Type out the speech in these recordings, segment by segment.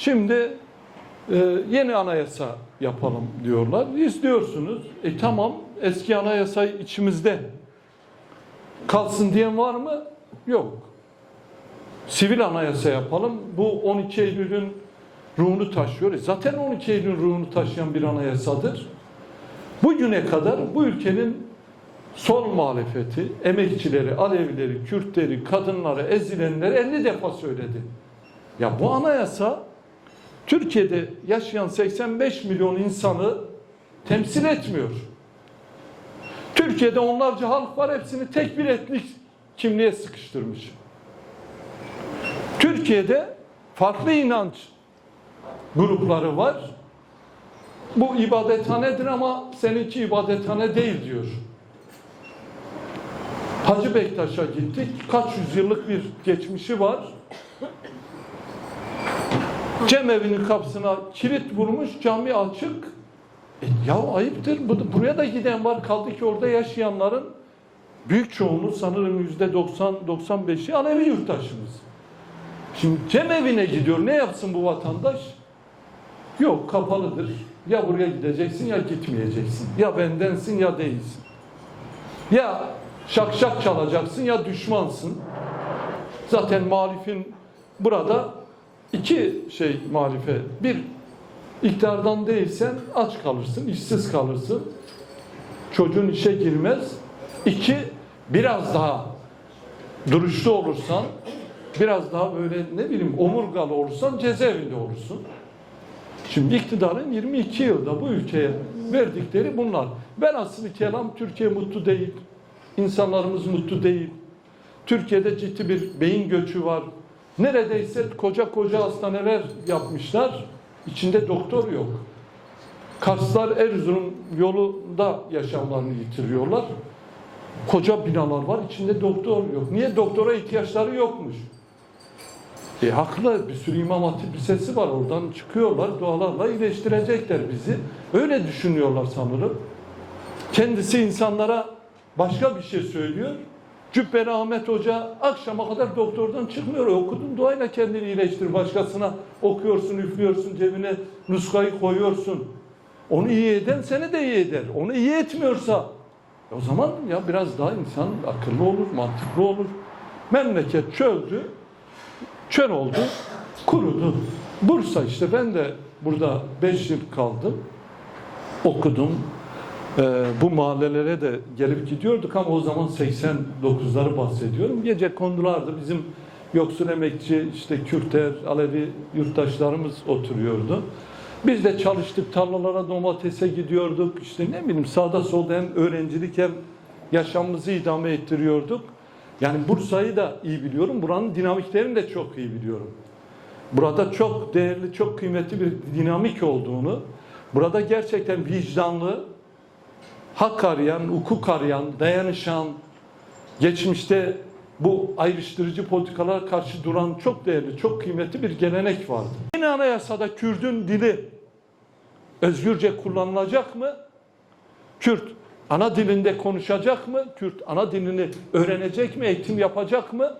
Şimdi e, yeni anayasa yapalım diyorlar. İstiyorsunuz. E tamam eski anayasa içimizde kalsın diyen var mı? Yok. Sivil anayasa yapalım. Bu 12 Eylül'ün ruhunu taşıyor. E zaten 12 Eylül'ün ruhunu taşıyan bir anayasadır. Bugüne kadar bu ülkenin sol muhalefeti, emekçileri, Alevileri, Kürtleri, kadınları, ezilenleri 50 defa söyledi. Ya bu anayasa Türkiye'de yaşayan 85 milyon insanı temsil etmiyor. Türkiye'de onlarca halk var hepsini tek bir etnik kimliğe sıkıştırmış. Türkiye'de farklı inanç grupları var. Bu ibadethanedir ama seninki ibadethane değil diyor. Hacı Bektaş'a gittik. Kaç yüzyıllık bir geçmişi var. Cemevinin kapısına kilit vurmuş, cami açık. E, ya ayıptır. Bu- Buraya da giden var. Kaldı ki orada yaşayanların büyük çoğunluğu sanırım yüzde 90-95'i Alevi yurttaşımız. Şimdi cemevine gidiyor. Ne yapsın bu vatandaş? Yok kapalıdır. Ya buraya gideceksin ya gitmeyeceksin. Ya bendensin ya değilsin. Ya şak şak çalacaksın ya düşmansın. Zaten muhalifin burada iki şey muhalife. Bir, iktidardan değilsen aç kalırsın, işsiz kalırsın. Çocuğun işe girmez. İki, biraz daha duruşlu olursan, biraz daha böyle ne bileyim omurgalı olursan cezaevinde olursun. Şimdi iktidarın 22 yılda bu ülkeye verdikleri bunlar. Ben aslında kelam Türkiye mutlu değil. İnsanlarımız mutlu değil. Türkiye'de ciddi bir beyin göçü var. Neredeyse koca koca hastaneler yapmışlar. İçinde doktor yok. Karslar Erzurum yolunda yaşamlarını yitiriyorlar. Koca binalar var, içinde doktor yok. Niye? Doktora ihtiyaçları yokmuş. E haklı bir sürü imam hatip lisesi var oradan çıkıyorlar dualarla iyileştirecekler bizi. Öyle düşünüyorlar sanırım. Kendisi insanlara başka bir şey söylüyor. Cübbeli Ahmet Hoca akşama kadar doktordan çıkmıyor. Okudun duayla kendini iyileştir. Başkasına okuyorsun, üflüyorsun, cebine nuskayı koyuyorsun. Onu iyi eden seni de iyi eder. Onu iyi etmiyorsa e, o zaman ya biraz daha insan akıllı olur, mantıklı olur. Memleket çöldü, çöl oldu, kurudu. Bursa işte ben de burada 5 yıl kaldım, okudum. Ee, bu mahallelere de gelip gidiyorduk ama o zaman 89'ları bahsediyorum. Gece kondulardı bizim yoksul emekçi, işte Kürtler, Alevi yurttaşlarımız oturuyordu. Biz de çalıştık, tarlalara domatese gidiyorduk. İşte ne bileyim sağda solda hem öğrencilik hem yaşamımızı idame ettiriyorduk. Yani Bursa'yı da iyi biliyorum. Buranın dinamiklerini de çok iyi biliyorum. Burada çok değerli, çok kıymetli bir dinamik olduğunu, burada gerçekten vicdanlı, hak arayan, hukuk arayan, dayanışan, geçmişte bu ayrıştırıcı politikalara karşı duran çok değerli, çok kıymetli bir gelenek vardı. Yine anayasada Kürdün dili özgürce kullanılacak mı? Kürt ana dilinde konuşacak mı? Kürt ana dilini öğrenecek mi? Eğitim yapacak mı?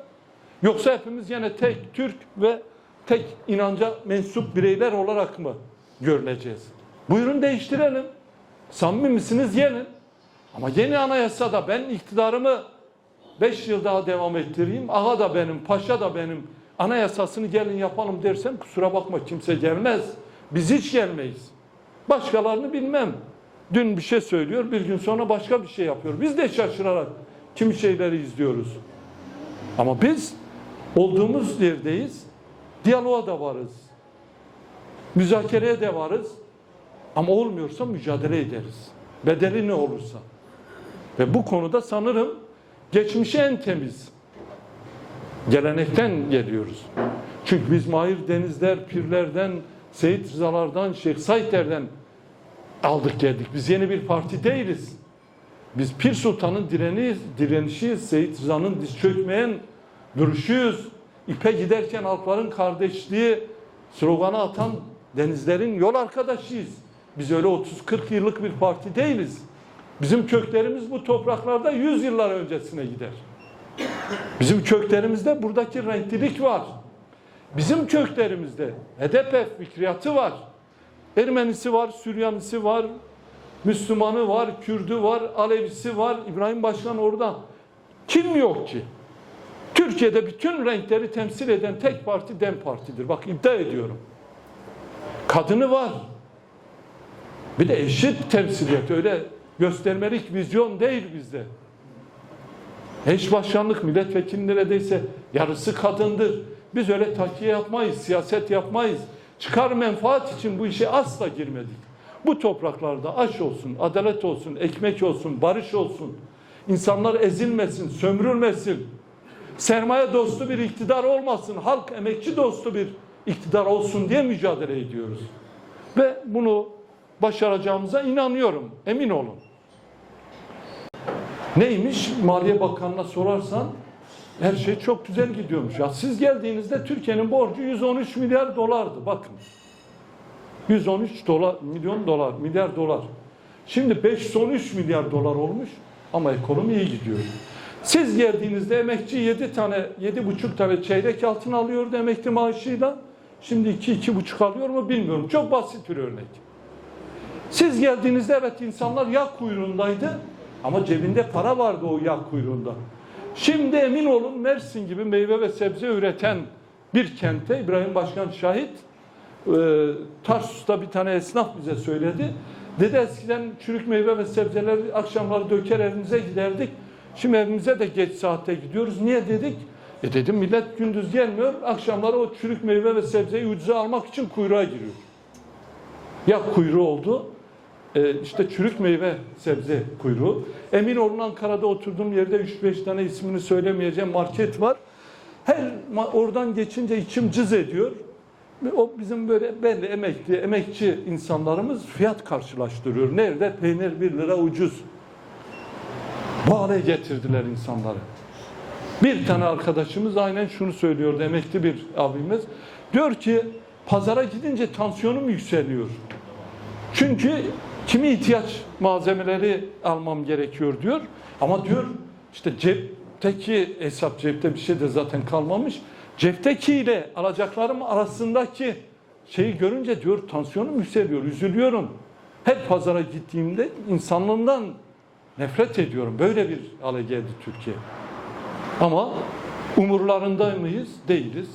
Yoksa hepimiz yine tek Türk ve tek inanca mensup bireyler olarak mı görüleceğiz? Buyurun değiştirelim. Samimi misiniz? Gelin. Ama yeni anayasada ben iktidarımı 5 yıl daha devam ettireyim. Aha da benim, paşa da benim. Anayasasını gelin yapalım dersem kusura bakma kimse gelmez. Biz hiç gelmeyiz. Başkalarını bilmem. Dün bir şey söylüyor, bir gün sonra başka bir şey yapıyor. Biz de şaşırarak kimi şeyleri izliyoruz. Ama biz olduğumuz yerdeyiz. Diyaloğa da varız. Müzakereye de varız. Ama olmuyorsa mücadele ederiz. Bedeli ne olursa. Ve bu konuda sanırım geçmişi en temiz gelenekten geliyoruz. Çünkü biz Mahir Denizler, Pirlerden, Seyit Rızalardan, Şeyh Saidlerden aldık geldik. Biz yeni bir parti değiliz. Biz Pir Sultan'ın direni, direnişiyiz. Seyit Rıza'nın diz çökmeyen duruşuyuz. İpe giderken halkların kardeşliği sloganı atan denizlerin yol arkadaşıyız. Biz öyle 30-40 yıllık bir parti değiliz. Bizim köklerimiz bu topraklarda 100 yıllar öncesine gider. Bizim köklerimizde buradaki renklilik var. bizim köklerimizde HDP fikriyatı var. Ermenisi var, Süryanisi var, Müslümanı var, Kürdü var, Alevisi var. İbrahim Başkan orada. Kim yok ki? Türkiye'de bütün renkleri temsil eden tek parti DEM Parti'dir. Bak iddia ediyorum. Kadını var. Bir de eşit temsiliyet. Öyle göstermelik vizyon değil bizde. Eş başkanlık milletvekili neredeyse yarısı kadındır. Biz öyle takiye yapmayız, siyaset yapmayız. Çıkar menfaat için bu işe asla girmedik. Bu topraklarda aş olsun, adalet olsun, ekmek olsun, barış olsun. İnsanlar ezilmesin, sömürülmesin. Sermaye dostu bir iktidar olmasın, halk emekçi dostu bir iktidar olsun diye mücadele ediyoruz. Ve bunu başaracağımıza inanıyorum, emin olun. Neymiş? Maliye Bakanı'na sorarsan her şey çok güzel gidiyormuş. Ya siz geldiğinizde Türkiye'nin borcu 113 milyar dolardı. Bakın. 113 dolar, milyon dolar, milyar dolar. Şimdi 513 milyar dolar olmuş ama ekonomi iyi gidiyor. Siz geldiğinizde emekçi 7 tane, 7,5 tane çeyrek altın alıyordu emekli maaşıyla. Şimdi 2 iki, 2,5 alıyor mu bilmiyorum. Çok basit bir örnek. Siz geldiğinizde evet insanlar yağ kuyruğundaydı ama cebinde para vardı o yağ kuyruğunda. Şimdi emin olun Mersin gibi meyve ve sebze üreten bir kente İbrahim Başkan şahit e, Tarsus'ta bir tane esnaf bize söyledi. Dedi eskiden çürük meyve ve sebzeleri akşamları döker evimize giderdik. Şimdi evimize de geç saatte gidiyoruz. Niye dedik? E dedim millet gündüz gelmiyor. Akşamları o çürük meyve ve sebzeyi ucuza almak için kuyruğa giriyor. Ya kuyruğu oldu. E, işte çürük meyve sebze kuyruğu. Emin olun Ankara'da oturduğum yerde 3-5 tane ismini söylemeyeceğim market var. Her oradan geçince içim cız ediyor. O bizim böyle belli emekli, emekçi insanlarımız fiyat karşılaştırıyor. Nerede? Peynir 1 lira ucuz. Bu hale getirdiler insanları. Bir tane arkadaşımız aynen şunu söylüyordu, emekli bir abimiz. Diyor ki pazara gidince tansiyonum yükseliyor. Çünkü kimi ihtiyaç malzemeleri almam gerekiyor diyor. Ama diyor işte cepteki hesap cepte bir şey de zaten kalmamış. Cepteki ile alacaklarım arasındaki şeyi görünce diyor tansiyonum yükseliyor, üzülüyorum. Her pazara gittiğimde insanlığından nefret ediyorum. Böyle bir hale geldi Türkiye. Ama umurlarında mıyız? Değiliz.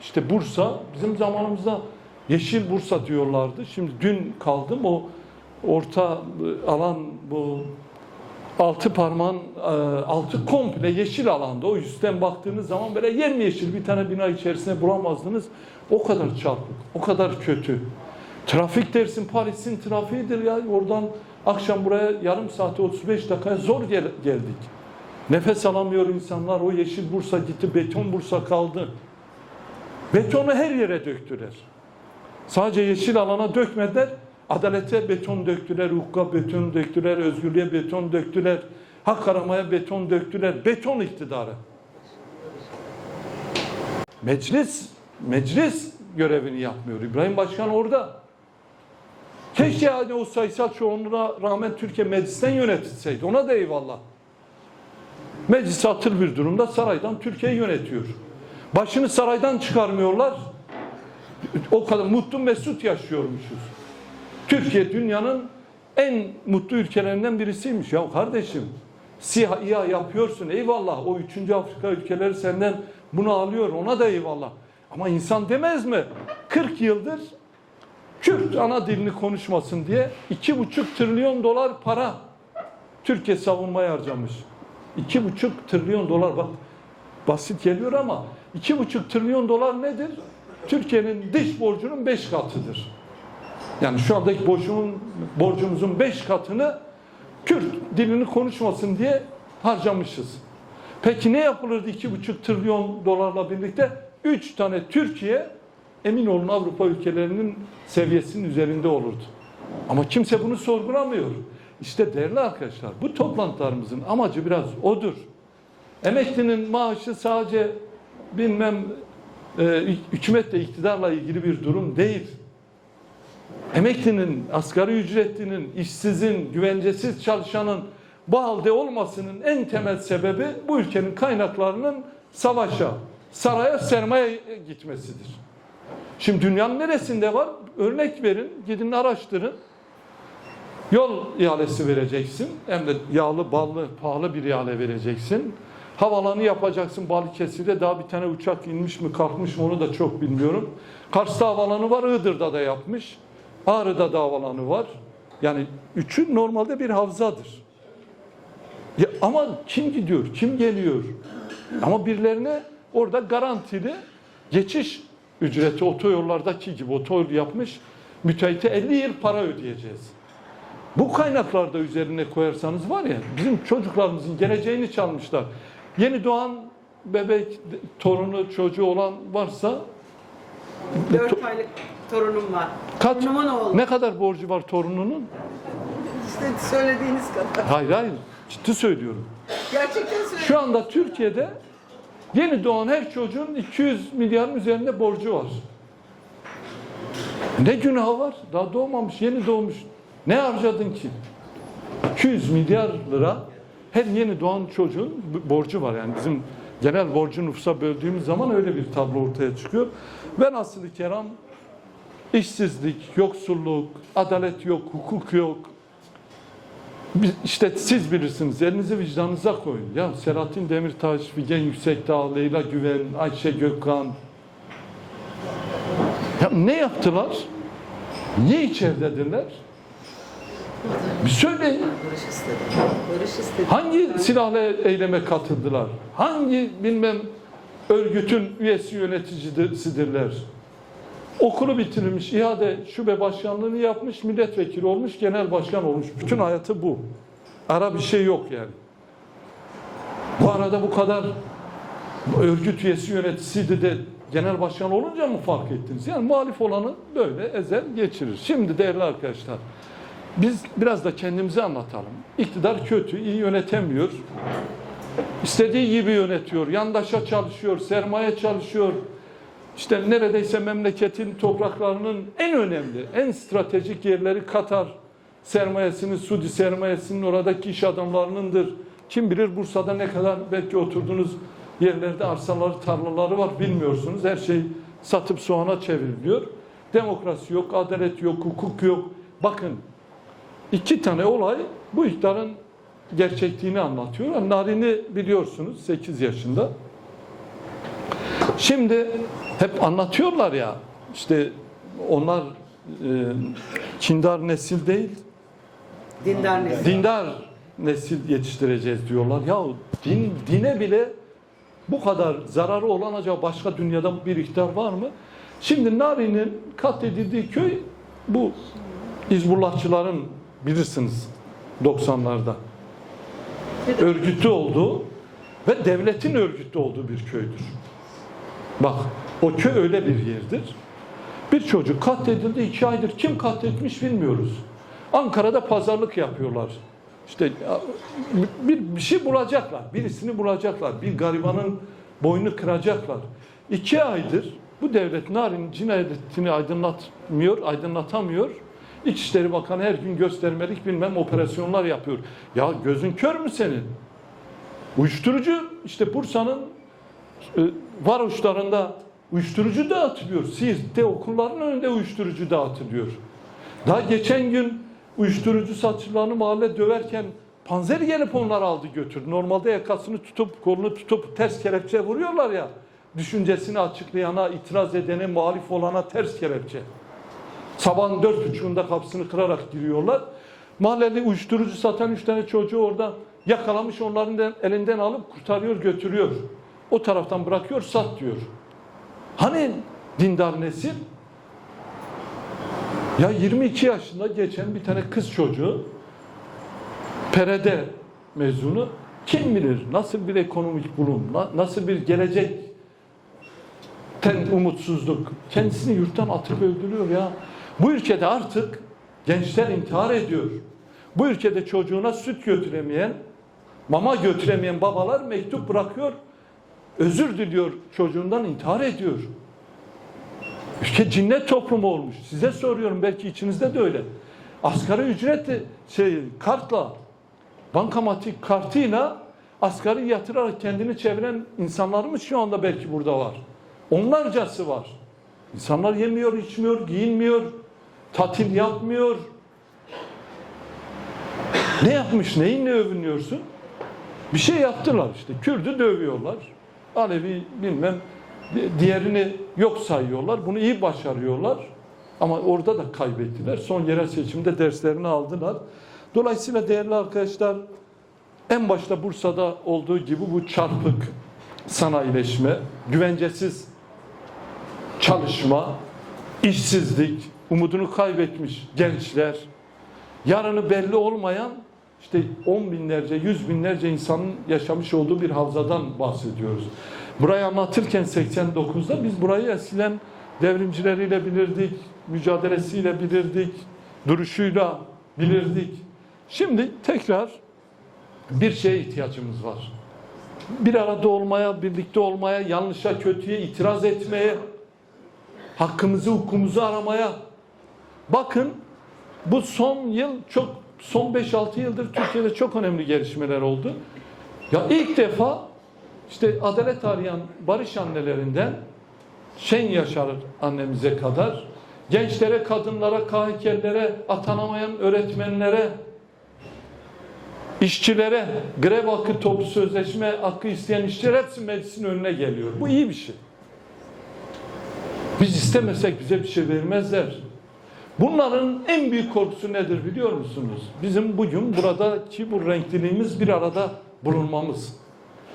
İşte Bursa bizim zamanımızda Yeşil Bursa diyorlardı. Şimdi dün kaldım o orta e, alan bu altı parmağın e, altı komple yeşil alanda. O üstten baktığınız zaman böyle yemyeşil bir tane bina içerisinde bulamazdınız. O kadar çarpık, o kadar kötü. Trafik dersin Paris'in trafiğidir ya. Oradan akşam buraya yarım saate 35 dakikaya zor gel- geldik. Nefes alamıyor insanlar. O yeşil Bursa gitti, beton Bursa kaldı. Betonu her yere döktüler. Sadece yeşil alana dökmediler. Adalete beton döktüler, hukuka beton döktüler, özgürlüğe beton döktüler. Hak aramaya beton döktüler. Beton iktidarı. Meclis, meclis görevini yapmıyor. İbrahim Başkan orada. Keşke yani o sayısal çoğunluğuna rağmen Türkiye meclisten yönetilseydi. Ona da eyvallah. Meclis atıl bir durumda saraydan Türkiye'yi yönetiyor. Başını saraydan çıkarmıyorlar. O kadar mutlu mesut yaşıyormuşuz. Türkiye dünyanın en mutlu ülkelerinden birisiymiş. Ya kardeşim siyah İHA yapıyorsun eyvallah. O üçüncü Afrika ülkeleri senden bunu alıyor ona da eyvallah. Ama insan demez mi? 40 yıldır Kürt ana dilini konuşmasın diye iki buçuk trilyon dolar para Türkiye savunmaya harcamış. İki buçuk trilyon dolar bak basit geliyor ama iki buçuk trilyon dolar nedir? Türkiye'nin dış borcunun beş katıdır. Yani şu andaki borcumun, borcumuzun beş katını Kürt dilini konuşmasın diye harcamışız. Peki ne yapılırdı iki buçuk trilyon dolarla birlikte? Üç tane Türkiye emin olun Avrupa ülkelerinin seviyesinin üzerinde olurdu. Ama kimse bunu sorgulamıyor. İşte değerli arkadaşlar bu toplantılarımızın amacı biraz odur. Emeklinin maaşı sadece bilmem e, hükümetle iktidarla ilgili bir durum değil. Emeklinin, asgari ücretlinin, işsizin, güvencesiz çalışanın bu halde olmasının en temel sebebi bu ülkenin kaynaklarının savaşa, saraya sermaye gitmesidir. Şimdi dünyanın neresinde var? Örnek verin, gidin araştırın. Yol ihalesi vereceksin. Hem de yağlı, ballı, pahalı bir ihale vereceksin. Havalanı yapacaksın Balıkesir'de. Daha bir tane uçak inmiş mi kalkmış mı onu da çok bilmiyorum. Kars'ta havalanı var, Iğdır'da da yapmış. Ağrı'da da havalanı var. Yani üçü normalde bir havzadır. Ya ama kim gidiyor, kim geliyor? Ama birilerine orada garantili geçiş ücreti otoyollardaki gibi otoyol yapmış. Müteahhite 50 yıl para ödeyeceğiz. Bu kaynaklarda üzerine koyarsanız var ya bizim çocuklarımızın geleceğini çalmışlar. Yeni doğan bebek torunu çocuğu olan varsa 4 aylık torunum var. kaç Torunumun oğlu. ne kadar borcu var torununun? İşte söylediğiniz kadar. Hayır hayır ciddi söylüyorum. Gerçekten söylüyorum. Şu anda Türkiye'de yeni doğan her çocuğun 200 milyarın üzerinde borcu var. Ne günahı var? Daha doğmamış, yeni doğmuş. Ne harcadın ki? 200 milyar lira her yeni doğan çocuğun borcu var. Yani bizim genel borcu nüfusa böldüğümüz zaman öyle bir tablo ortaya çıkıyor. Ve nasıl keram işsizlik, yoksulluk, adalet yok, hukuk yok, İşte siz bilirsiniz. Elinizi vicdanınıza koyun. Ya Selahattin Demirtaş, Figen Yüksekdağ, Leyla Güven, Ayşe Gökhan. Ya ne yaptılar? Niye içeridedirler? Bir söyleyin. Hangi silahlı eyleme katıldılar? Hangi bilmem örgütün üyesi yöneticisidirler? Okulu bitirmiş, ihade şube başkanlığını yapmış, milletvekili olmuş, genel başkan olmuş. Bütün hayatı bu. Ara bir şey yok yani. Bu arada bu kadar örgüt üyesi yöneticisiydi de genel başkan olunca mı fark ettiniz? Yani muhalif olanı böyle ezer geçirir. Şimdi değerli arkadaşlar, biz biraz da kendimizi anlatalım. İktidar kötü, iyi yönetemiyor. İstediği gibi yönetiyor. Yandaşa çalışıyor, sermaye çalışıyor. İşte neredeyse memleketin topraklarının en önemli, en stratejik yerleri Katar sermayesinin, Suudi sermayesinin oradaki iş adamlarınındır. Kim bilir Bursa'da ne kadar belki oturduğunuz yerlerde arsaları, tarlaları var bilmiyorsunuz. Her şey satıp soğana çevriliyor. Demokrasi yok, adalet yok, hukuk yok. Bakın iki tane olay bu iktidarın gerçekliğini anlatıyor. Narin'i biliyorsunuz 8 yaşında. Şimdi hep anlatıyorlar ya işte onlar e, kindar nesil değil Dindar nesil. dindar nesil yetiştireceğiz diyorlar. Ya din, dine bile bu kadar zararı olan acaba başka dünyada bir iktidar var mı? Şimdi Nari'nin katledildiği köy bu İzbullahçıların bilirsiniz 90'larda örgütlü olduğu ve devletin örgütlü olduğu bir köydür. Bak o köy öyle bir yerdir. Bir çocuk katledildi iki aydır kim katletmiş bilmiyoruz. Ankara'da pazarlık yapıyorlar. İşte bir, bir şey bulacaklar. Birisini bulacaklar. Bir garibanın boynunu kıracaklar. İki aydır bu devlet Narin cinayetini aydınlatmıyor, aydınlatamıyor. İçişleri Bakanı her gün göstermelik bilmem operasyonlar yapıyor. Ya gözün kör mü senin? Uyuşturucu işte Bursa'nın e, var uçlarında uyuşturucu dağıtılıyor. Siirt'te okulların önünde uyuşturucu dağıtılıyor. Daha geçen gün uyuşturucu satıcılarını mahalle döverken panzer gelip onları aldı götürdü. Normalde yakasını tutup kolunu tutup ters kelepçe vuruyorlar ya. Düşüncesini açıklayana, itiraz edene, muhalif olana ters kelepçe. Sabahın dört buçuğunda kapısını kırarak giriyorlar. Mahalleli uyuşturucu satan üç tane çocuğu orada yakalamış onların elinden alıp kurtarıyor götürüyor. O taraftan bırakıyor sat diyor. Hani dindar nesil? Ya 22 yaşında geçen bir tane kız çocuğu Perede mezunu kim bilir nasıl bir ekonomik bulum, na- nasıl bir gelecek ten umutsuzluk. Kendisini yurttan atıp öldürüyor ya. Bu ülkede artık gençler intihar ediyor. Bu ülkede çocuğuna süt götüremeyen, mama götüremeyen babalar mektup bırakıyor. Özür diliyor çocuğundan intihar ediyor. Ülke cinnet toplumu olmuş. Size soruyorum belki içinizde de öyle. Asgari ücret şey kartla bankamatik kartıyla asgari yatırarak kendini çeviren insanlarımız şu anda belki burada var. Onlarcası var. İnsanlar yemiyor, içmiyor, giyinmiyor, tatil yapmıyor. Ne yapmış, neyinle övünüyorsun? Bir şey yaptılar işte. Kürdü dövüyorlar. Alevi bilmem di- diğerini yok sayıyorlar. Bunu iyi başarıyorlar. Ama orada da kaybettiler. Son yerel seçimde derslerini aldılar. Dolayısıyla değerli arkadaşlar en başta Bursa'da olduğu gibi bu çarpık sanayileşme, güvencesiz çalışma, işsizlik, umudunu kaybetmiş gençler, yarını belli olmayan işte on binlerce, yüz binlerce insanın yaşamış olduğu bir havzadan bahsediyoruz. Burayı anlatırken 89'da biz burayı eskiden devrimcileriyle bilirdik, mücadelesiyle bilirdik, duruşuyla bilirdik. Şimdi tekrar bir şeye ihtiyacımız var. Bir arada olmaya, birlikte olmaya, yanlışa, kötüye itiraz etmeye, hakkımızı, hukukumuzu aramaya. Bakın bu son yıl çok son 5-6 yıldır Türkiye'de çok önemli gelişmeler oldu. Ya ilk defa işte adalet arayan barış annelerinden Şen Yaşar annemize kadar gençlere, kadınlara, kahikellere, atanamayan öğretmenlere, işçilere, grev hakkı, toplu sözleşme hakkı isteyen işçiler hepsi meclisin önüne geliyor. Bu iyi bir şey. Biz istemesek bize bir şey vermezler. Bunların en büyük korkusu nedir biliyor musunuz? Bizim bugün buradaki bu renkliliğimiz bir arada bulunmamız.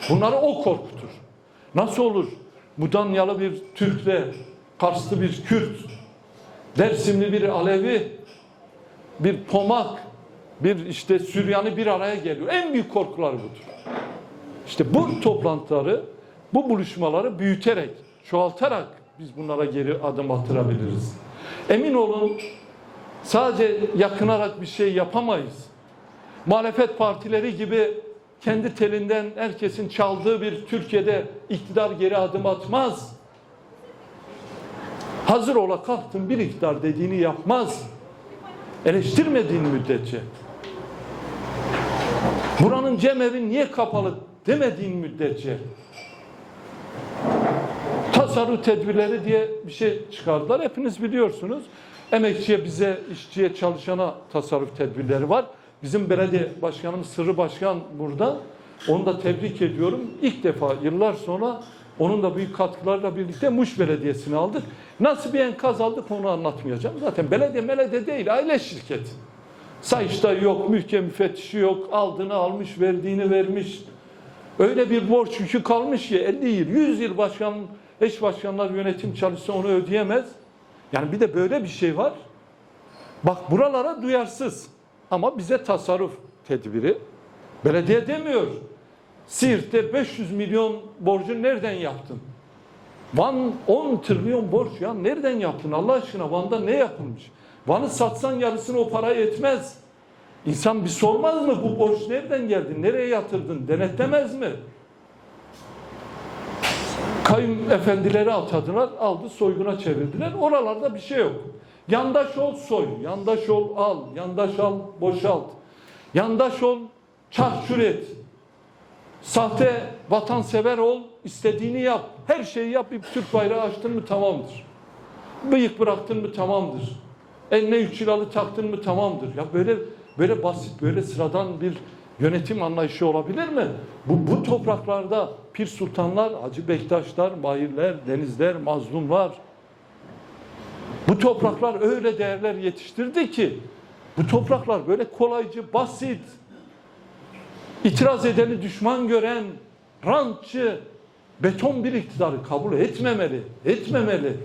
Bunları o korkutur. Nasıl olur? Mudanyalı bir Türk'le Karslı bir Kürt, Dersimli bir Alevi, bir Pomak, bir işte Süryani bir araya geliyor. En büyük korkular budur. İşte bu toplantıları, bu buluşmaları büyüterek, çoğaltarak biz bunlara geri adım attırabiliriz. Emin olun sadece yakınarak bir şey yapamayız. Muhalefet partileri gibi kendi telinden herkesin çaldığı bir Türkiye'de iktidar geri adım atmaz. Hazır ola kalktın bir iktidar dediğini yapmaz. Eleştirmediğin müddetçe. Buranın cemevi niye kapalı demediğin müddetçe. Tasarruf tedbirleri diye bir şey çıkardılar. Hepiniz biliyorsunuz. Emekçiye, bize, işçiye, çalışana tasarruf tedbirleri var. Bizim belediye başkanımız Sırrı Başkan burada. Onu da tebrik ediyorum. İlk defa yıllar sonra onun da büyük katkılarla birlikte Muş Belediyesi'ni aldık. Nasıl bir enkaz aldık onu anlatmayacağım. Zaten belediye belediye değil, aile şirketi. Sayıştay yok, mülkiye müfettişi yok, aldığını almış, verdiğini vermiş. Öyle bir borç yükü kalmış ki 50 yıl, 100 yıl başkan, eş başkanlar yönetim çalışsa onu ödeyemez. Yani bir de böyle bir şey var. Bak buralara duyarsız ama bize tasarruf tedbiri. Belediye demiyor. Siirt'te 500 milyon borcu nereden yaptın? Van 10 trilyon borç ya nereden yaptın Allah aşkına Van'da ne yapılmış? Van'ı satsan yarısını o para yetmez. İnsan bir sormaz mı bu borç nereden geldi? Nereye yatırdın? Denetlemez mi? Kayın efendileri atadılar, aldı soyguna çevirdiler. Oralarda bir şey yok. Yandaş ol soy, yandaş ol al, yandaş al boşalt. Yandaş ol çarçur et. Sahte vatansever ol, istediğini yap. Her şeyi yap, bir Türk bayrağı açtın mı tamamdır. Bıyık bıraktın mı tamamdır. Eline üç yılalı taktın mı tamamdır. Ya böyle böyle basit, böyle sıradan bir yönetim anlayışı olabilir mi? Bu, bu topraklarda Pir Sultanlar, Hacı Bektaşlar, Mahirler, Denizler, Mazlumlar, bu topraklar öyle değerler yetiştirdi ki bu topraklar böyle kolaycı, basit, itiraz edeni düşman gören, rantçı, beton bir iktidarı kabul etmemeli, etmemeli.